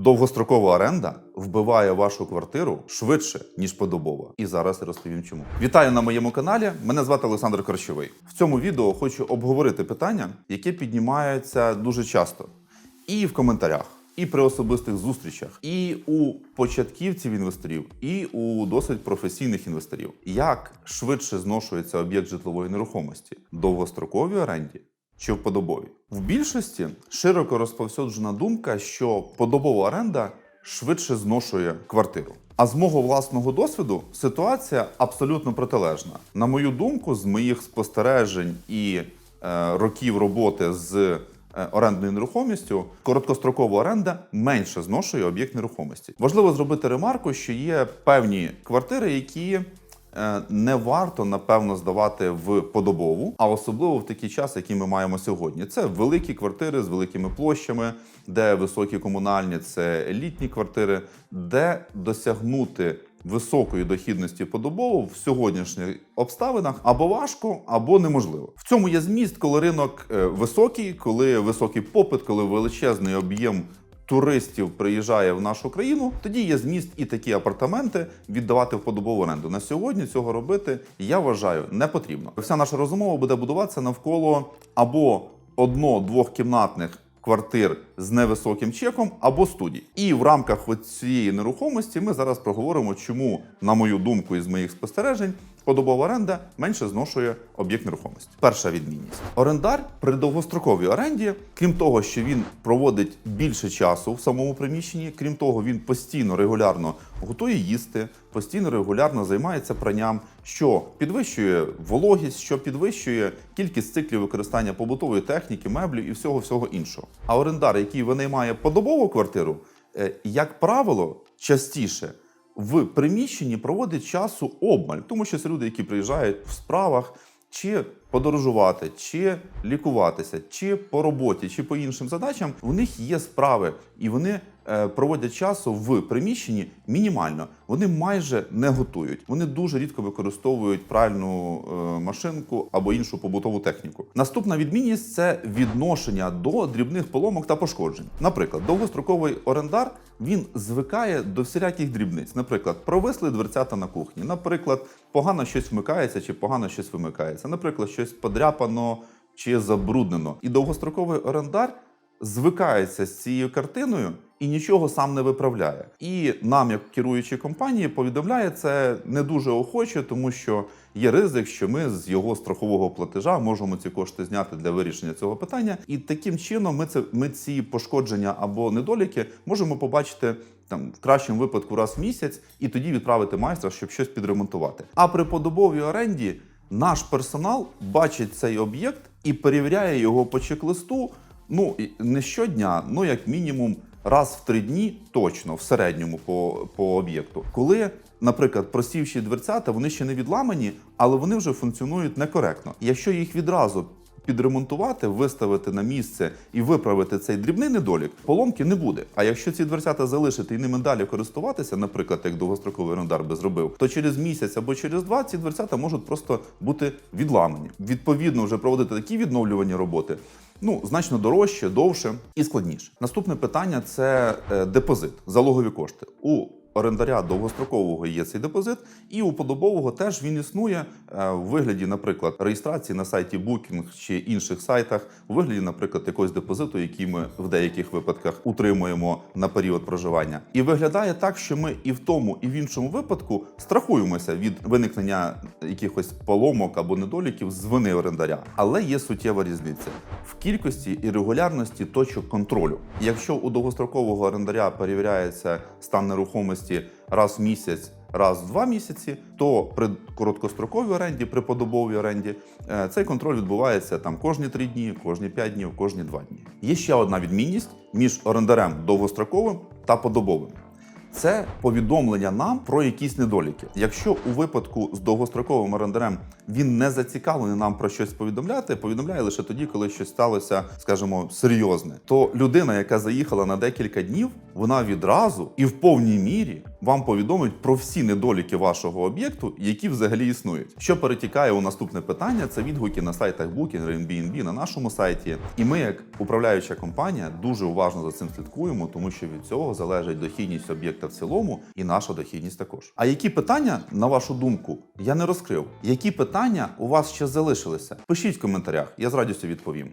Довгострокова оренда вбиває вашу квартиру швидше, ніж подобова. І зараз розповім чому. Вітаю на моєму каналі. Мене звати Олександр Корчовий. В цьому відео хочу обговорити питання, яке піднімається дуже часто, і в коментарях, і при особистих зустрічах, і у початківців інвесторів, і у досить професійних інвесторів. Як швидше зношується об'єкт житлової нерухомості довгостроковій оренді чи в подобовій. В більшості широко розповсюджена думка, що подобова оренда швидше зношує квартиру. А з мого власного досвіду ситуація абсолютно протилежна. На мою думку, з моїх спостережень і е, років роботи з е, орендною нерухомістю, короткострокова оренда менше зношує об'єкт нерухомості. Важливо зробити ремарку, що є певні квартири, які не варто напевно здавати в подобову, а особливо в такий час, який ми маємо сьогодні. Це великі квартири з великими площами, де високі комунальні, це елітні квартири, де досягнути високої дохідності подобово в сьогоднішніх обставинах або важко, або неможливо. В цьому є зміст, коли ринок е, високий, коли високий попит, коли величезний об'єм туристів приїжджає в нашу країну, тоді є зміст і такі апартаменти віддавати в подобову оренду. На сьогодні цього робити я вважаю не потрібно. Вся наша розмова буде будуватися навколо або одно-двохкімнатних квартир з невисоким чеком або студій. І в рамках цієї нерухомості ми зараз проговоримо, чому, на мою думку, із моїх спостережень, подобова оренда менше зношує об'єкт нерухомості. Перша відмінність: орендар при довгостроковій оренді, крім того, що він проводить більше часу в самому приміщенні, крім того, він постійно регулярно готує їсти, постійно регулярно займається пранням, що підвищує вологість, що підвищує кількість циклів використання побутової техніки, меблів і всього всього іншого. А орендар, який винаймає подобову квартиру, е, як правило, частіше в приміщенні проводить часу обмаль, тому що це люди, які приїжджають в справах. Чи подорожувати, чи лікуватися, чи по роботі, чи по іншим задачам, у них є справи, і вони проводять часу в приміщенні мінімально. Вони майже не готують. Вони дуже рідко використовують пральну е, машинку або іншу побутову техніку. Наступна відмінність це відношення до дрібних поломок та пошкоджень. Наприклад, довгостроковий орендар він звикає до всіляких дрібниць. Наприклад, провисли дверцята на кухні. Наприклад, погано щось вмикається чи погано щось вимикається. Наприклад, щось подряпано чи забруднено. І довгостроковий орендар звикається з цією картиною і нічого сам не виправляє. І нам, як керуючі компанії, повідомляє це не дуже охоче, тому що є ризик, що ми з його страхового платежа можемо ці кошти зняти для вирішення цього питання. І таким чином ми це ми ці пошкодження або недоліки можемо побачити. Там в кращому випадку раз в місяць, і тоді відправити майстра, щоб щось підремонтувати. А при подобовій оренді наш персонал бачить цей об'єкт і перевіряє його по чек-листу. Ну не щодня, ну як мінімум раз в три дні точно в середньому по, по об'єкту. Коли, наприклад, просівші дверцята, вони ще не відламані, але вони вже функціонують некоректно. Якщо їх відразу підремонтувати, виставити на місце і виправити цей дрібний недолік, поломки не буде. А якщо ці дверцята залишити і ними далі користуватися, наприклад, як довгостроковий орендар би зробив, то через місяць або через два ці дверцята можуть просто бути відламані. Відповідно, вже проводити такі відновлювані роботи. Ну, значно дорожче, довше і складніше. Наступне питання це е, депозит, залогові кошти. У орендаря довгострокового є цей депозит, і у подобового теж він існує е, в вигляді, наприклад, реєстрації на сайті Booking чи інших сайтах, у вигляді, наприклад, якогось депозиту, який ми в деяких випадках утримуємо на період проживання. І виглядає так, що ми і в тому, і в іншому випадку страхуємося від виникнення якихось поломок або недоліків з вини орендаря. Але є суттєва різниця в кількості і регулярності точок контролю. Якщо у довгострокового орендаря перевіряється стан нерухомості раз в місяць. Раз в два місяці, то при короткостроковій оренді, при подобовій оренді, е, цей контроль відбувається там кожні три дні, кожні п'ять днів, кожні два дні. Є ще одна відмінність між орендарем довгостроковим та подобовим. Це повідомлення нам про якісь недоліки. Якщо у випадку з довгостроковим орендарем він не зацікавлений нам про щось повідомляти, повідомляє лише тоді, коли щось сталося, скажімо, серйозне, то людина, яка заїхала на декілька днів, вона відразу і в повній мірі вам повідомить про всі недоліки вашого об'єкту, які взагалі існують. Що перетікає у наступне питання, це відгуки на сайтах Booking, Airbnb, на нашому сайті. І ми, як управляюча компанія, дуже уважно за цим слідкуємо, тому що від цього залежить дохідність об'єкта в цілому і наша дохідність також. А які питання, на вашу думку, я не розкрив? Які питання у вас ще залишилися? Пишіть в коментарях, я з радістю відповім.